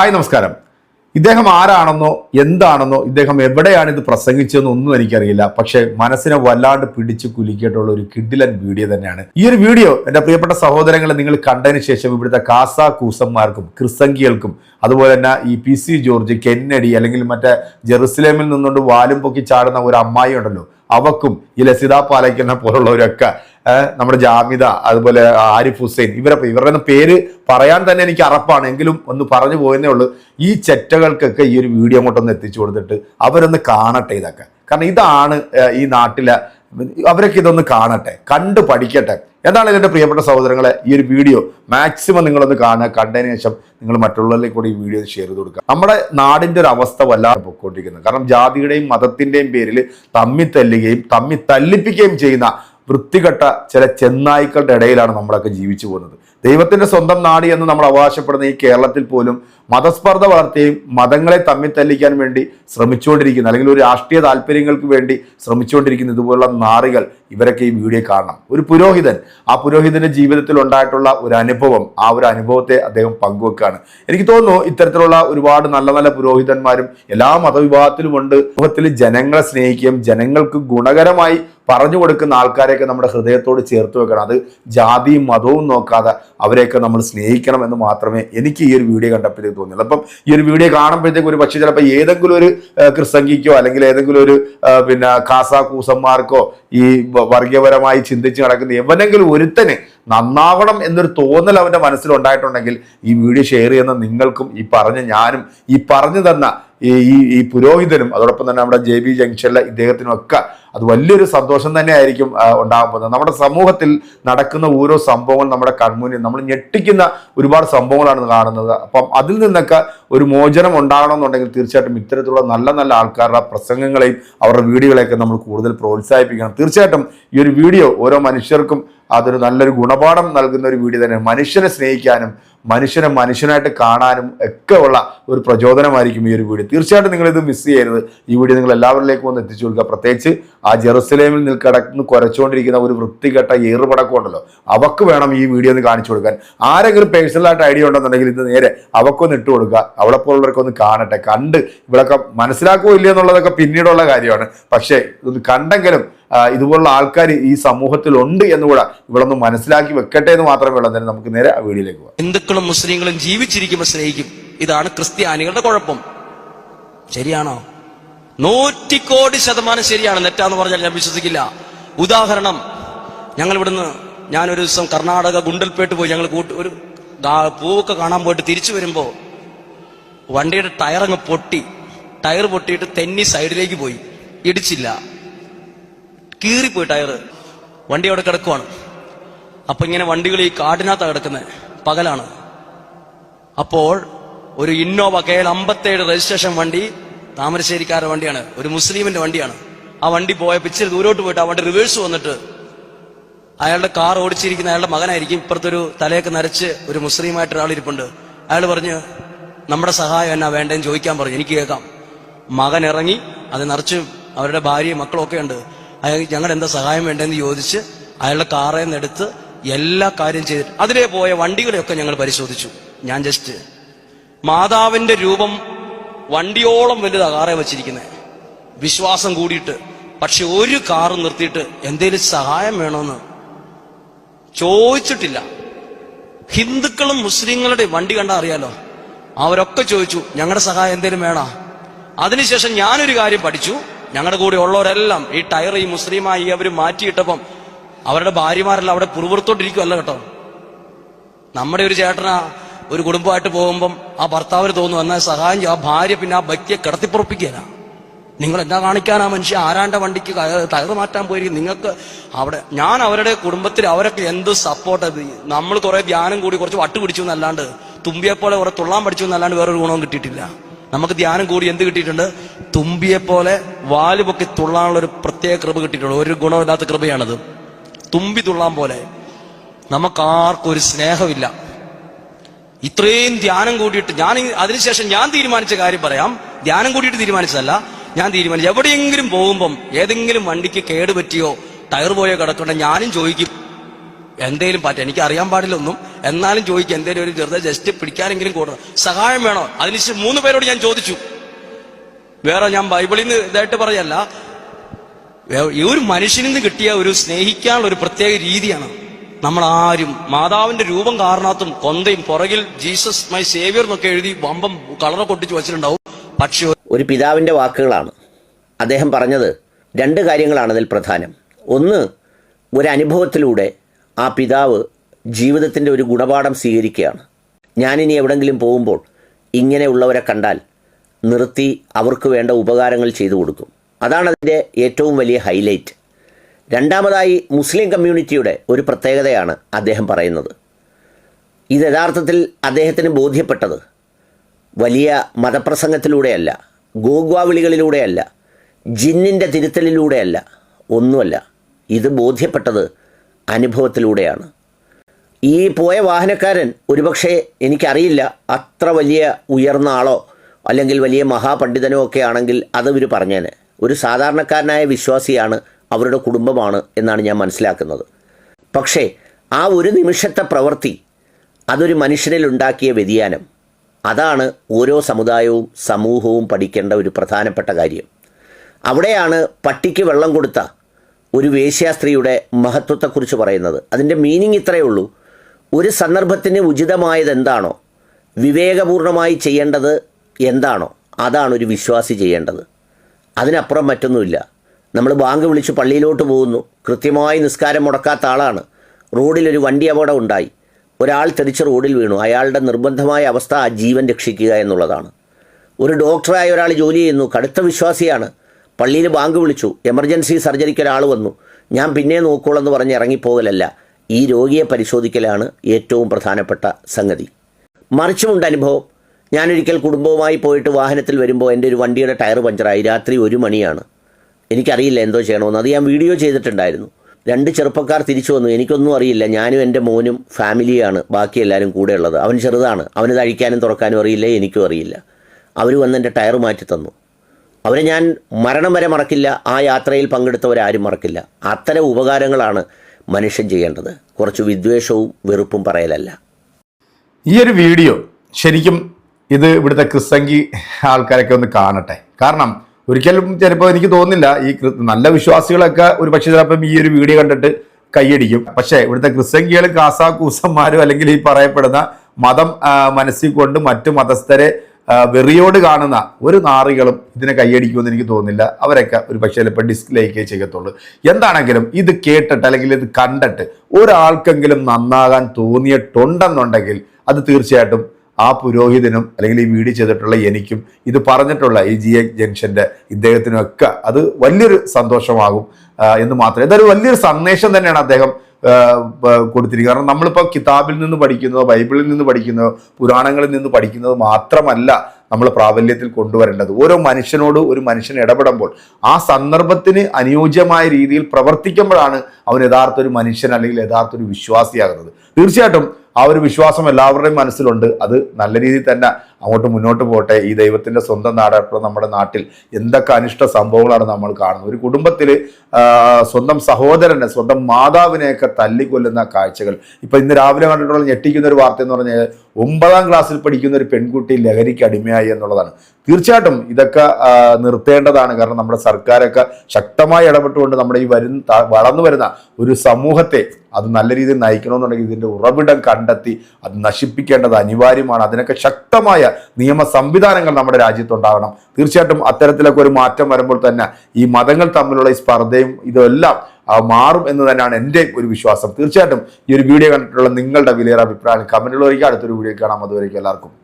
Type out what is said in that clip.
Hi നമസ്കാരം. ഇദ്ദേഹം ആരാണെന്നോ എന്താണെന്നോ ഇദ്ദേഹം എവിടെയാണ് ഇത് പ്രസംഗിച്ചതെന്നോ ഒന്നും എനിക്കറിയില്ല. പക്ഷേ മനസ്സിനെ വല്ലാണ്ട് പിടിച്ച് കുലുക്കിയിട്ടുള്ള ഒരു കിഡിലൻ വീഡിയോ തന്നെയാണ്. ഈ ഒരു വീഡിയോ എന്റെ പ്രിയപ്പെട്ട സഹോദരങ്ങളെ നിങ്ങൾ കണ്ടതിന് ശേഷം ഇവിടുത്തെ കാസ കൂസന്മാർക്കും ക്രിസംഗികൾക്കും അതുപോലെ തന്നെ ഈ പി സി ജോർജ് കെന്നഡി അല്ലെങ്കിൽ മറ്റേ ജെറുസലേമിൽ നിന്നുകൊണ്ട് വാലും പൊക്കി ചാടുന്ന ഒരു അമ്മായി ഉണ്ടല്ലോ അവക്കും ഈ ലസിത പാലയ്ക്കലിനെ പോലുള്ളവരൊക്കെ നമ്മുടെ ജാമിദ അതുപോലെ ആരിഫ് ഹുസൈൻ ഇവരെ ഇവരുടെ പേര് പറയാൻ തന്നെ എനിക്ക് അറപ്പാണ്. എങ്കിലും ഒന്ന് പറഞ്ഞു പോയെന്നേ ഉള്ളൂ. ഈ ചെറ്റകൾക്കൊക്കെ ഈ ഒരു വീഡിയോ അങ്ങോട്ടൊന്ന് എത്തിച്ചു കൊടുത്തിട്ട് അവരൊന്ന് കാണട്ടെ ഇതൊക്കെ. കാരണം ഇതാണ് ഈ നാട്ടിലെ അവരൊക്കെ ഇതൊന്ന് കാണട്ടെ കണ്ട് പഠിക്കട്ടെ. എന്താണ് ഇതിന്റെ പ്രിയപ്പെട്ട സഹോദരങ്ങളെ ഈ ഒരു വീഡിയോ? മാക്സിമം നിങ്ങളൊന്ന് കാണുക കണ്ടതിന് ശേഷം നിങ്ങൾ മറ്റുള്ളവരിലേക്ക് കൂടി ഈ വീഡിയോ ഷെയർ ചെയ്ത് കൊടുക്കുക. നമ്മുടെ നാടിന്റെ ഒരു അവസ്ഥ വല്ലാതെ പൊക്കോണ്ടിരിക്കുന്നത് കാരണം ജാതിയുടെയും മതത്തിന്റെയും പേരിൽ തമ്മി തല്ലുകയും തമ്മി തല്ലിപ്പിക്കുകയും ചെയ്യുന്ന വൃത്തികെട്ട ചില ചെന്നായ്ക്കളുടെ ഇടയിലാണ് നമ്മളൊക്കെ ജീവിച്ചു പോകുന്നത്. ദൈവത്തിന്റെ സ്വന്തം നാടി എന്ന് നമ്മൾ അവകാശപ്പെടുന്ന ഈ കേരളത്തിൽ പോലും മതസ്പർദ്ധ വളർത്തുകയും മതങ്ങളെ തമ്മിൽ തല്ലിക്കാൻ വേണ്ടി ശ്രമിച്ചുകൊണ്ടിരിക്കുന്ന അല്ലെങ്കിൽ ഒരു രാഷ്ട്രീയ താല്പര്യങ്ങൾക്ക് വേണ്ടി ശ്രമിച്ചുകൊണ്ടിരിക്കുന്ന ഇതുപോലുള്ള നാറികൾ ഇവരൊക്കെ ഈ വീഡിയോ കാണണം. ഒരു പുരോഹിതൻ ആ പുരോഹിതന്റെ ജീവിതത്തിൽ ഉണ്ടായിട്ടുള്ള ഒരു അനുഭവം ആ ഒരു അനുഭവത്തെ അദ്ദേഹം പങ്കുവെക്കുകയാണ് എനിക്ക് തോന്നുന്നു ഇത്തരത്തിലുള്ള ഒരുപാട് നല്ല നല്ല പുരോഹിതന്മാരും എല്ലാ മതവിഭാഗത്തിലും ഉണ്ട്. സമൂഹത്തിൽ ജനങ്ങളെ സ്നേഹിക്കുകയും ജനങ്ങൾക്ക് ഗുണകരമായി പറഞ്ഞു കൊടുക്കുന്ന ആൾക്കാരെയൊക്കെ നമ്മുടെ ഹൃദയത്തോട് ചേർത്ത് വെക്കണം. അത് ജാതിയും മതവും നോക്കാതെ അവരെയൊക്കെ നമ്മൾ സ്നേഹിക്കണം എന്ന് മാത്രമേ എനിക്ക് ഈ ഒരു വീഡിയോ കണ്ടപ്പോഴത്തേക്ക് തോന്നിയുള്ളൂ അപ്പം ഈ ഒരു വീഡിയോ കാണുമ്പോഴത്തേക്ക് ഒരു പക്ഷേ ചിലപ്പോൾ ഏതെങ്കിലും ഒരു ക്രിസ്തങ്കിക്കോ അല്ലെങ്കിൽ ഏതെങ്കിലും ഒരു പിന്നെ കാസ കൂസന്മാർക്കോ ഈ വർഗീയപരമായി ചിന്തിച്ച് നടക്കുന്ന എവനെങ്കിലും ഒരുത്തന് നന്നാവണം എന്നൊരു തോന്നൽ അവന്റെ മനസ്സിലുണ്ടായിട്ടുണ്ടെങ്കിൽ ഈ വീഡിയോ ഷെയർ ചെയ്യുന്ന നിങ്ങൾക്കും ഈ പറഞ്ഞ ഞാനും ഈ പറഞ്ഞു തന്ന ഈ ഈ പുരോഹിതനും അതോടൊപ്പം തന്നെ നമ്മുടെ ജെ ബി ജംഗ്ഷനിലെ ഇദ്ദേഹത്തിനുമൊക്കെ അത് വലിയൊരു സന്തോഷം തന്നെയായിരിക്കും ഉണ്ടാകാൻ പോകുന്നത്. നമ്മുടെ സമൂഹത്തിൽ നടക്കുന്ന ഓരോ സംഭവങ്ങൾ നമ്മുടെ കൺമുന്നിൽ നമ്മൾ ഞെട്ടിക്കുന്ന ഒരുപാട് സംഭവങ്ങളാണ് കാണുന്നത്. അപ്പം അതിൽ നിന്നൊക്കെ ഒരു മോചനം ഉണ്ടാകണമെന്നുണ്ടെങ്കിൽ തീർച്ചയായിട്ടും ഇത്തരത്തിലുള്ള നല്ല നല്ല ആൾക്കാരുടെ പ്രസംഗങ്ങളെയും അവരുടെ വീഡിയോകളെയൊക്കെ നമ്മൾ കൂടുതൽ പ്രോത്സാഹിപ്പിക്കണം. തീർച്ചയായിട്ടും ഈ ഒരു വീഡിയോ ഓരോ മനുഷ്യർക്കും അതൊരു നല്ലൊരു ഗുണപാഠം നൽകുന്ന ഒരു വീഡിയോ തന്നെ. മനുഷ്യനെ സ്നേഹിക്കാനും മനുഷ്യനെ മനുഷ്യനായിട്ട് കാണാനും ഒക്കെ ഉള്ള ഒരു പ്രചോദനമായിരിക്കും ഈ ഒരു വീഡിയോ തീർച്ചയായിട്ടും നിങ്ങളിത് മിസ് ചെയ്യരുത്. ഈ വീഡിയോ നിങ്ങൾ എല്ലാവരിലേക്കും ഒന്ന് എത്തിച്ചു കൊടുക്കുക. പ്രത്യേകിച്ച് ആ ജെറുസലേമിൽ നിന്ന് കിടന്ന് കുരച്ചുകൊണ്ടിരിക്കുന്ന ഒരു വൃത്തികെട്ട ഏറുപടക്കം ഉണ്ടല്ലോ. അവക്ക് വേണം ഈ വീഡിയോ ഒന്ന് കാണിച്ചു കൊടുക്കാൻ. ആരെങ്കിലും പേഴ്സണലായിട്ട് ഐഡിയ ഉണ്ടെന്നുണ്ടെങ്കിൽ ഇത് നേരെ അവക്കൊന്ന് ഇട്ട് കൊടുക്കുക. അവളെ പോലുള്ളവർക്ക് ഒന്ന് കാണട്ടെ. കണ്ട് ഇവിടെയൊക്കെ മനസ്സിലാക്കുമോ ഇല്ലയോ എന്നുള്ളതൊക്കെ പിന്നീടുള്ള കാര്യമാണ്. പക്ഷേ ഇത് കണ്ടെങ്കിലും ഇതുപോലുള്ള ആൾക്കാർ ഈ സമൂഹത്തിലുണ്ട് ഉണ്ട് എന്നുകൂടെ ഇവിടെ ഒന്ന് മനസ്സിലാക്കി വെക്കട്ടെ എന്ന് മാത്രമേ ഉള്ളൂ. തന്നെ നമുക്ക് നേരെ വീഡിയോയിലേക്ക് പോകാം. ഹിന്ദുക്കളും മുസ്ലിങ്ങളും ജീവിച്ചിരിക്കുമ്പോൾ സ്നേഹിക്കും. ഇതാണ് ക്രിസ്ത്യാനികളുടെ കുഴപ്പം. ശരിയാണോ? നൂറ്റിക്കോടി ശതമാനം ശരിയാണ്. നെറ്റാന്ന് പറഞ്ഞാൽ ഞാൻ വിശ്വസിക്കില്ല. ഉദാഹരണം ഞങ്ങൾ ഇവിടുന്ന് ഞാനൊരു ദിവസം കർണാടക ഗുണ്ടൽപേട്ട് പോയി. ഞങ്ങൾ കൂട്ട് ഒരു പൂവൊക്കെ കാണാൻ പോയിട്ട് തിരിച്ചു വരുമ്പോൾ വണ്ടിയുടെ ടയർ അങ്ങ് പൊട്ടി. ടയർ പൊട്ടിയിട്ട് തെന്നി സൈഡിലേക്ക് പോയി. ഇടിച്ചില്ല. കീറിപ്പോയി ടയർ വണ്ടി അവിടെ കിടക്കുവാണ്. അപ്പൊ ഇങ്ങനെ വണ്ടികൾ ഈ കാടിനകത്താണ് കിടക്കുന്നത് പകലാണ്. അപ്പോൾ ഒരു ഇന്നോവ കെ എൽ അമ്പത്തേഴ് രജിസ്ട്രേഷൻ വണ്ടി താമരശ്ശേരിക്കാരുടെ വണ്ടിയാണ്. ഒരു മുസ്ലിമിന്റെ വണ്ടിയാണ്. ആ വണ്ടി പോയ ഇച്ചിരി ദൂരോട്ട് പോയിട്ട് ആ വണ്ടി റിവേഴ്സ് വന്നിട്ട് അയാളുടെ കാർ ഓടിച്ചിരിക്കുന്ന അയാളുടെ മകനായിരിക്കും. ഇപ്പുറത്തൊരു തലയൊക്കെ നരച്ച് ഒരു മുസ്ലിമായിട്ട് ഒരാൾ ഇരിപ്പുണ്ട്. അയാൾ പറഞ്ഞു നമ്മുടെ സഹായം എന്നാ വേണ്ടെന്ന് ചോദിക്കാൻ പറഞ്ഞു. എനിക്ക് കേൾക്കാം. മകൻ ഇറങ്ങി അത് നിറച്ച് അവരുടെ ഭാര്യയും മക്കളും ഒക്കെ ഉണ്ട്. അയാൾ ഞങ്ങൾ എന്താ സഹായം വേണ്ടതെന്ന് ചോദിച്ച് അയാളുടെ കാറിൽ നിന്ന് എടുത്ത് എല്ലാ കാര്യം ചെയ്തിട്ട് അതിലേ പോയ വണ്ടികളെയൊക്കെ ഞങ്ങൾ പരിശോധിച്ചു. ഞാൻ ജസ്റ്റ് മാതാവിന്റെ രൂപം വണ്ടിയോളം വലുതാ കാറേ വെച്ചിരിക്കുന്നത് വിശ്വാസം കൂടിയിട്ട്. പക്ഷെ ഒരു കാറ് നിർത്തിയിട്ട് എന്തേലും സഹായം വേണമെന്ന് ചോദിച്ചിട്ടില്ല. ഹിന്ദുക്കളും മുസ്ലിങ്ങളുടെ വണ്ടി കണ്ടാ അറിയാലോ? അവരൊക്കെ ചോദിച്ചു ഞങ്ങളുടെ സഹായം എന്തേലും വേണോ? അതിനുശേഷം ഞാനൊരു കാര്യം പഠിച്ചു. ഞങ്ങളുടെ കൂടെ ഉള്ളവരെല്ലാം ഈ ടയർ ഈ മുസ്ലിമായി അവർ മാറ്റിയിട്ടപ്പം അവരുടെ ഭാര്യമാരെല്ലാം അവിടെ പുറപുറത്തോട്ടിരിക്കുമല്ല കേട്ടോ. നമ്മുടെ ഒരു ചേട്ടനാ ഒരു കുടുംബമായിട്ട് പോകുമ്പം ആ ഭർത്താവിന് തോന്നുന്നു എന്നാൽ സഹായം. ആ ഭാര്യ പിന്നെ ആ ഭക്തിയെ കിടത്തിപ്പുറപ്പിക്കുകയാണ് നിങ്ങൾ എന്താ കാണിക്കാനാ മനുഷ്യ? ആരാണ്ട വണ്ടിക്ക് തകർ മാറ്റാൻ പോയിരിക്കും നിങ്ങൾക്ക് അവിടെ ഞാൻ അവരുടെ കുടുംബത്തിൽ അവരൊക്കെ എന്ത് സപ്പോർട്ട് നമ്മൾ കുറെ ധ്യാനം കൂടി കുറച്ച് വട്ട് പിടിച്ചു എന്നല്ലാണ്ട് തുമ്പിയെ പോലെ കുറെ തുള്ളാൻ പഠിച്ചു എന്നല്ലാണ്ട് വേറൊരു ഗുണവും കിട്ടിയിട്ടില്ല. നമുക്ക് ധ്യാനം കൂടി എന്ത് കിട്ടിയിട്ടുണ്ട്? തുമ്പിയെ പോലെ വാൽ പൊക്കി തുള്ളാനുള്ള ഒരു പ്രത്യേക കൃപ കിട്ടിയിട്ടുണ്ട്. ഒരു ഗുണമില്ലാത്ത കൃപയാണത്. തുമ്പി തുള്ളാൻ പോലെ. നമുക്കാർക്കും ഒരു സ്നേഹമില്ല. ഇത്രയും ധ്യാനം കൂടിയിട്ട് ഞാൻ അതിനുശേഷം ഞാൻ തീരുമാനിച്ച കാര്യം പറയാം. ധ്യാനം കൂടിയിട്ട് തീരുമാനിച്ചതല്ല. ഞാൻ തീരുമാനിച്ചു. എവിടെയെങ്കിലും പോകുമ്പം ഏതെങ്കിലും വണ്ടിക്ക് കേട് പറ്റിയോ ടയർ പോയോ കിടക്കണ്ട ഞാനും ചോദിക്കും. എന്തേലും പറ്റും എനിക്ക് അറിയാൻ പാടില്ല ഒന്നും. എന്നാലും ചോദിക്കും എന്തേലും ഒരു ചെറുതെ ജസ്റ്റ് പിടിക്കാനെങ്കിലും കൂടണം. സഹായം വേണോ? അതിനുശേഷം മൂന്ന് പേരോട് ഞാൻ ചോദിച്ചു. വേറെ ഞാൻ ബൈബിളിൽ നിന്ന് ഇതായിട്ട് പറയല്ല. ഒരു മനുഷ്യനിൽ നിന്ന് കിട്ടിയ ഒരു സ്നേഹിക്കാനുള്ള ഒരു പ്രത്യേക രീതിയാണ് നമ്മൾ ആരും മാതാവിന്റെ രൂപം കാരണത്തും കൊന്തയും പുറകിൽ ജീസസ് മൈ സേവിയർ എന്നൊക്കെ എഴുതി ബമ്പം കളറൊക്കെ കൊട്ടിച്ച് വെച്ചിട്ടുണ്ടാവും. പക്ഷേ ഒരു പിതാവിന്റെ വാക്കുകളാണ്. അദ്ദേഹം പറഞ്ഞത് രണ്ട് കാര്യങ്ങളാണ് അതിൽ പ്രധാനം. ഒന്ന് ഒരു അനുഭവത്തിലൂടെ ആ പിതാവ് ജീവിതത്തിന്റെ ഒരു ഗുണപാഠം സ്വീകരിക്കുകയാണ്. ഞാനിനി എവിടെങ്കിലും പോകുമ്പോൾ ഇങ്ങനെയുള്ളവരെ കണ്ടാൽ നിർത്തി അവർക്ക് വേണ്ട ഉപകാരങ്ങൾ ചെയ്തു കൊടുക്കും. അതാണ് അതിന്റെ ഏറ്റവും വലിയ ഹൈലൈറ്റ്. രണ്ടാമതായി മുസ്ലിം കമ്മ്യൂണിറ്റിയുടെ ഒരു പ്രത്യേകതയാണ് അദ്ദേഹം പറയുന്നത്. ഇത് യഥാർത്ഥത്തിൽ അദ്ദേഹത്തിന് ബോധ്യപ്പെട്ടത് വലിയ മതപ്രസംഗത്തിലൂടെയല്ല ഗോഗ്വാവിളികളിലൂടെയല്ല ജിന്നിന്റെ തിരുത്തലിലൂടെയല്ല ഒന്നുമല്ല. ഇത് ബോധ്യപ്പെട്ടത് അനുഭവത്തിലൂടെയാണ്. ഈ പോയ വാഹനക്കാരൻ ഒരുപക്ഷെ എനിക്കറിയില്ല അത്ര വലിയ ഉയർന്ന ആളോ അല്ലെങ്കിൽ വലിയ മഹാപണ്ഡിതനോ ഒക്കെ ആണെങ്കിൽ അത് ഇവർ പറഞ്ഞേനെ. ഒരു സാധാരണക്കാരനായ വിശ്വാസിയാണ് അവരുടെ കുടുംബമാണ് എന്നാണ് ഞാൻ മനസ്സിലാക്കുന്നത്. പക്ഷേ ആ ഒരു നിമിഷത്തെ പ്രവൃത്തി അതൊരു മനുഷ്യനിൽ ഉണ്ടാക്കിയ വ്യതിയാനം. അതാണ് ഓരോ സമുദായവും സമൂഹവും പഠിക്കേണ്ട ഒരു പ്രധാനപ്പെട്ട കാര്യം. അവിടെയാണ് പട്ടിക്ക് വെള്ളം കൊടുത്ത ഒരു വേശ്യാസ്ത്രീയുടെ മഹത്വത്തെക്കുറിച്ച് പറയുന്നത്. അതിന്റെ മീനിങ് ഇത്രയേ ഉള്ളൂ. ഒരു സന്ദർഭത്തിന് ഉചിതമായത് എന്താണോ വിവേകപൂർണമായി ചെയ്യേണ്ടത് എന്താണോ അതാണ് ഒരു വിശ്വാസി ചെയ്യേണ്ടത്. അതിനപ്പുറം മറ്റൊന്നുമില്ല. നമ്മൾ ബാങ്ക് വിളിച്ച് പള്ളിയിലോട്ട് പോകുന്നു. കൃത്യമായി നിസ്കാരം മുടക്കാത്ത ആളാണ്. റോഡിലൊരു വണ്ടി അപകടം ഉണ്ടായി. ഒരാൾ തെറിച്ച് റോഡിൽ വീണു. അയാളുടെ നിർബന്ധമായ അവസ്ഥ ആ ജീവൻ രക്ഷിക്കുക എന്നുള്ളതാണ്. ഒരു ഡോക്ടറായ ഒരാൾ ജോലി ചെയ്യുന്നു. കടുത്ത വിശ്വാസിയാണ്. പള്ളിയിൽ ബാങ്ക് വിളിച്ചു. എമർജൻസി സർജറിക്ക് ഒരാൾ വന്നു. ഞാൻ പിന്നെ നോക്കോളെന്ന് പറഞ്ഞ് ഇറങ്ങിപ്പോകലല്ല. ഈ രോഗിയെ പരിശോധിക്കലാണ് ഏറ്റവും പ്രധാനപ്പെട്ട സംഗതി. മറിച്ചുമുണ്ട് അനുഭവം. ഞാനൊരിക്കൽ കുടുംബവുമായി പോയിട്ട് വാഹനത്തിൽ വരുമ്പോൾ എന്റെ ഒരു വണ്ടിയുടെ ടയർ പഞ്ചറായി. രാത്രി ഒരു മണിയാണ്. എനിക്കറിയില്ല എന്തോ ചെയ്യണമെന്ന്. അത് ഞാൻ വീഡിയോ ചെയ്തിട്ടുണ്ടായിരുന്നു. രണ്ട് ചെറുപ്പക്കാർ തിരിച്ചു വന്നു. എനിക്കൊന്നും അറിയില്ല. ഞാനും എന്റെ മോനും ഫാമിലിയാണ്. ബാക്കി എല്ലാവരും കൂടെ ഉള്ളത്. അവൻ ചെറുതാണ്. അവന് കഴിക്കാനും തുറക്കാനും അറിയില്ല. എനിക്കും അറിയില്ല. അവർ വന്ന് എന്റെ ടയർ മാറ്റി തന്നു. അവരെ ഞാൻ മരണം വരെ മറക്കില്ല. ആ യാത്രയിൽ പങ്കെടുത്തവരാരും മറക്കില്ല. അത്തരം ഉപകാരങ്ങളാണ് മനുഷ്യൻ ചെയ്യേണ്ടത് കുറച്ച് വിദ്വേഷവും വെറുപ്പും പറയലല്ല. ഈ ഒരു വീഡിയോ ശരിക്കും ഇത് ഇവിടുത്തെ ക്രിസ്തങ്കി ആൾക്കാരൊക്കെ ഒന്ന് കാണട്ടെ. കാരണം ഒരിക്കലും ചിലപ്പോൾ എനിക്ക് തോന്നുന്നില്ല ഈ നല്ല വിശ്വാസികളൊക്കെ ഒരു പക്ഷേ ചിലപ്പം ഈ ഒരു വീഡിയോ കണ്ടിട്ട് കൈയടിക്കും. പക്ഷേ ഇവിടുത്തെ ക്രിസ്തങ്കികളും കാസാക്കൂസന്മാരും അല്ലെങ്കിൽ ഈ പറയപ്പെടുന്ന മതം മനസ്സിൽ കൊണ്ട് മറ്റു മതസ്ഥരെ വെറിയോട് കാണുന്ന ഒരു നാറികളും ഇതിനെ കൈയടിക്കുമെന്ന് എനിക്ക് തോന്നുന്നില്ല. അവരൊക്കെ ഒരു പക്ഷേ ചിലപ്പോൾ ഡിസ്ലൈക്കേ ചെയ്യത്തുള്ളൂ എന്താണെങ്കിലും ഇത് കേട്ടിട്ട് അല്ലെങ്കിൽ ഇത് കണ്ടിട്ട് ഒരാൾക്കെങ്കിലും നന്നാകാൻ തോന്നിയിട്ടുണ്ടെന്നുണ്ടെങ്കിൽ അത് തീർച്ചയായിട്ടും ആ പുരോഹിതനും അല്ലെങ്കിൽ ഈ വീഡിയോ ചെയ്തിട്ടുള്ള എനിക്കും ഇത് പറഞ്ഞിട്ടുള്ള ഈ ജി എ ജംഗ്ഷന്റെ ഇദ്ദേഹത്തിനും ഒക്കെ അത് വലിയൊരു സന്തോഷമാകും എന്ന് മാത്രമേ. ഇതൊരു വലിയൊരു സന്ദേശം തന്നെയാണ് അദ്ദേഹം കൊടുത്തിരിക്കുന്നത് കാരണം നമ്മളിപ്പോൾ കിതാബിൽ നിന്ന് പഠിക്കുന്നതോ ബൈബിളിൽ നിന്ന് പഠിക്കുന്നതോ പുരാണങ്ങളിൽ നിന്ന് പഠിക്കുന്നത് മാത്രമല്ല നമ്മൾ പ്രാബല്യത്തിൽ കൊണ്ടുവരേണ്ടത്. ഓരോ മനുഷ്യനോട് ഒരു മനുഷ്യൻ ഇടപെടുമ്പോൾ ആ സന്ദർഭത്തിന് അനുയോജ്യമായ രീതിയിൽ പ്രവർത്തിക്കുമ്പോഴാണ് അവൻ യഥാർത്ഥ ഒരു മനുഷ്യൻ അല്ലെങ്കിൽ യഥാർത്ഥ ഒരു വിശ്വാസിയാകുന്നത്. തീർച്ചയായിട്ടും ആ ഒരു വിശ്വാസം എല്ലാവരുടെയും മനസ്സിലുണ്ട്. അത് നല്ല രീതിയിൽ തന്നെ അങ്ങോട്ട് മുന്നോട്ട് പോട്ടെ ഈ ദൈവത്തിന്റെ സ്വന്തം നാടായിട്ടുള്ള നമ്മുടെ നാട്ടിൽ എന്തൊക്കെ അനിഷ്ട സംഭവങ്ങളാണ് നമ്മൾ കാണുന്നത്. ഒരു കുടുംബത്തിൽ സ്വന്തം സഹോദരനെ സ്വന്തം മാതാവിനെയൊക്കെ തല്ലിക്കൊല്ലുന്ന കാഴ്ചകൾ. ഇപ്പം ഇന്ന് രാവിലെ കണ്ടിട്ടുള്ള ഞെട്ടിക്കുന്ന ഒരു വാർത്ത എന്ന് പറഞ്ഞാൽ ഒമ്പതാം ക്ലാസ്സിൽ പഠിക്കുന്ന ഒരു പെൺകുട്ടി ലഹരിക്ക് അടിമയായി എന്നുള്ളതാണ്. തീർച്ചയായിട്ടും ഇതൊക്കെ നിർത്തേണ്ടതാണ്. കാരണം നമ്മുടെ സർക്കാരൊക്കെ ശക്തമായി ഇടപെട്ടുകൊണ്ട് നമ്മുടെ ഈ വരുന്ന വളർന്നു വരുന്ന ഒരു സമൂഹത്തെ അത് നല്ല രീതിയിൽ നയിക്കണമെന്നുണ്ടെങ്കിൽ ഇതിന്റെ ഉറവിടം കണ്ടെത്തി അത് നശിപ്പിക്കേണ്ടത് അനിവാര്യമാണ്. അതിനൊക്കെ ശക്തമായ നിയമ സംവിധാനങ്ങൾ നമ്മുടെ രാജ്യത്തുണ്ടാകണം തീർച്ചയായിട്ടും അത്തരത്തിലൊക്കെ ഒരു മാറ്റം വരുമ്പോൾ തന്നെ ഈ മതങ്ങൾ തമ്മിലുള്ള ഈ സ്പർദ്ധയും ഇതെല്ലാം മാറും എന്ന് തന്നെയാണ് എന്റെ ഒരു വിശ്വാസം. തീർച്ചയായിട്ടും ഈ ഒരു വീഡിയോ കണ്ടിട്ടുള്ള നിങ്ങളുടെ വിലയേറെ അഭിപ്രായം കമന്റുകളിലേക്ക് അടുത്തൊരു വീഡിയോ കാണാം. അതുവരേക്കും എല്ലാവർക്കും.